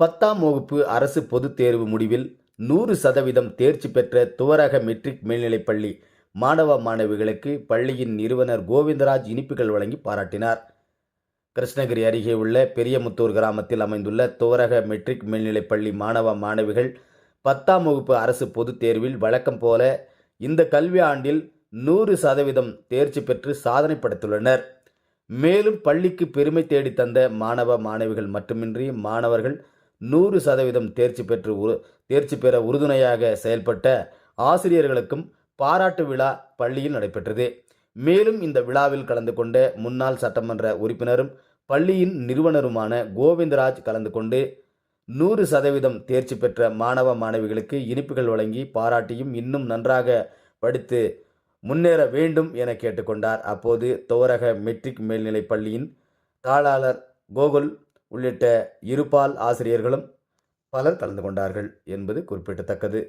பத்தாம் வகுப்பு அரசு பொதுத் தேர்வு முடிவில் நூறு சதவீதம் தேர்ச்சி பெற்ற துவரக மெட்ரிக் மேல்நிலைப்பள்ளி மாணவ மாணவிகளுக்கு பள்ளியின் நிறுவனர் கோவிந்தராஜ் இனிப்புகள் வழங்கி பாராட்டினார். கிருஷ்ணகிரி அருகே உள்ள பெரியமுத்தூர் கிராமத்தில் அமைந்துள்ள துவரக மெட்ரிக் மேல்நிலைப்பள்ளி மாணவ மாணவிகள் பத்தாம் வகுப்பு அரசு பொதுத் தேர்வில் வழக்கம் போல இந்த கல்வி ஆண்டில் நூறு சதவீதம் தேர்ச்சி பெற்று சாதனை படைத்துள்ளனர் மேலும் பள்ளிக்கு பெருமை தேடி தந்த மாணவ மாணவிகள் மட்டுமின்றி மாணவர்கள் நூறு சதவீதம் தேர்ச்சி பெற்று உரு தேர்ச்சி பெற உறுதுணையாக செயல்பட்ட ஆசிரியர்களுக்கும் பாராட்டு விழா பள்ளியில் நடைபெற்றது. மேலும் இந்த விழாவில் கலந்து கொண்ட முன்னாள் சட்டமன்ற உறுப்பினரும் பள்ளியின் நிறுவனருமான கோவிந்தராஜ் கலந்து கொண்டு நூறு சதவீதம் தேர்ச்சி பெற்ற மாணவ மாணவிகளுக்கு இனிப்புகள் வழங்கி பாராட்டியும் இன்னும் நன்றாக படித்து முன்னேற வேண்டும் என கேட்டுக்கொண்டார். அப்போது துவரக மெட்ரிக் மேல்நிலைப் பள்ளியின் தாளாளர் கோகுல் உள்ளிட்ட இருபால் ஆசிரியர்களும் பலர் கலந்து கொண்டார்கள் என்பது குறிப்பிடத்தக்கது.